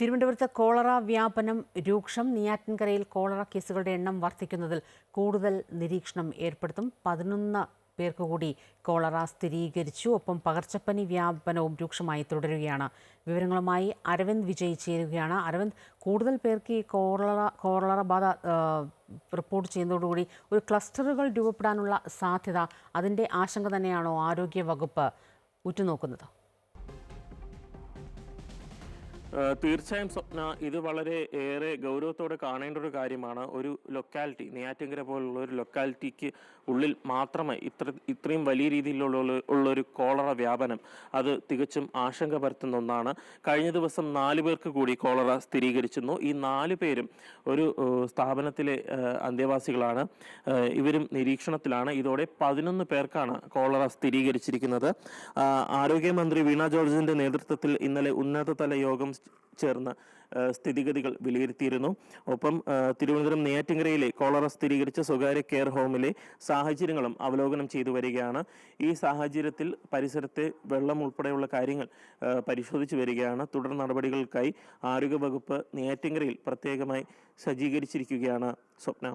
തിരുവനന്തപുരത്ത് കോളറ വ്യാപനം രൂക്ഷം. നെയ്യാറ്റിൻകരയിൽ കോളറ കേസുകളുടെ എണ്ണം വർദ്ധിക്കുന്നതിൽ കൂടുതൽ നിരീക്ഷണം ഏർപ്പെടുത്തും. പതിനൊന്ന് പേർക്ക് കൂടി കോളറ സ്ഥിരീകരിച്ചു. ഒപ്പം പകർച്ചപ്പനി വ്യാപനവും രൂക്ഷമായി തുടരുകയാണ്. വിവരങ്ങളുമായി അരവിന്ദ് വിജയ് ചേരുകയാണ്. അരവിന്ദ് കൂടുതൽ പേർക്ക് ഈ കോളറ കോളറ ബാധ റിപ്പോർട്ട് ചെയ്യുന്നതോടുകൂടി ഒരു ക്ലസ്റ്ററുകൾ രൂപപ്പെടാനുള്ള സാധ്യത അതിന്റെ ആശങ്ക തന്നെയാണോ ആരോഗ്യ വകുപ്പ് ഉറ്റുനോക്കുന്നത്? തീർച്ചയായും സ്വപ്ന ഇത് വളരെ ഏറെ ഗൗരവത്തോടെ കാണേണ്ട ഒരു കാര്യമാണ്. ഒരു ലൊക്കാലിറ്റി നെയ്യാറ്റിങ്കര പോലുള്ള ഒരു ലൊക്കാലിറ്റിക്ക് ഉള്ളിൽ മാത്രമേ ഇത്ര ഇത്രയും വലിയ രീതിയിലുള്ള ഒരു- ഉള്ള ഒരു കോളറ വ്യാപനം അത് തികച്ചും ആശങ്ക പരത്തുന്ന ഒന്നാണ്. കഴിഞ്ഞ ദിവസം നാല് പേർക്ക് കൂടി കോളറ സ്ഥിരീകരിച്ചിരുന്നു. ഈ നാല് പേരും ഒരു സ്ഥാപനത്തിലെ അന്തേവാസികളാണ്. ഇവരും നിരീക്ഷണത്തിലാണ്. ഇതോടെ പതിനൊന്ന് പേർക്കാണ് കോളറ സ്ഥിരീകരിച്ചിരിക്കുന്നത്. ആരോഗ്യമന്ത്രി വീണ ജോർജിന്റെ നേതൃത്വത്തിൽ ഇന്നലെ ഉന്നതതല യോഗം ചേർന്ന് സ്ഥിതിഗതികൾ വിലയിരുത്തിയിരുന്നു. ഒപ്പം തിരുവനന്തപുരം നെയ്യാറ്റിങ്കരയിലെ കോളറ സ്ഥിരീകരിച്ച സ്വകാര്യ കെയർ ഹോമിലെ സാഹചര്യങ്ങളും അവലോകനം ചെയ്തു വരികയാണ്. ഈ സാഹചര്യത്തിൽ പരിസരത്തെ വെള്ളം ഉൾപ്പെടെയുള്ള കാര്യങ്ങൾ പരിശോധിച്ചു വരികയാണ്. തുടർ നടപടികൾക്കായി ആരോഗ്യവകുപ്പ് നെയ്യാറ്റിങ്കരയിൽ പ്രത്യേകമായി സജ്ജീകരിച്ചിരിക്കുകയാണ് സ്വപ്ന.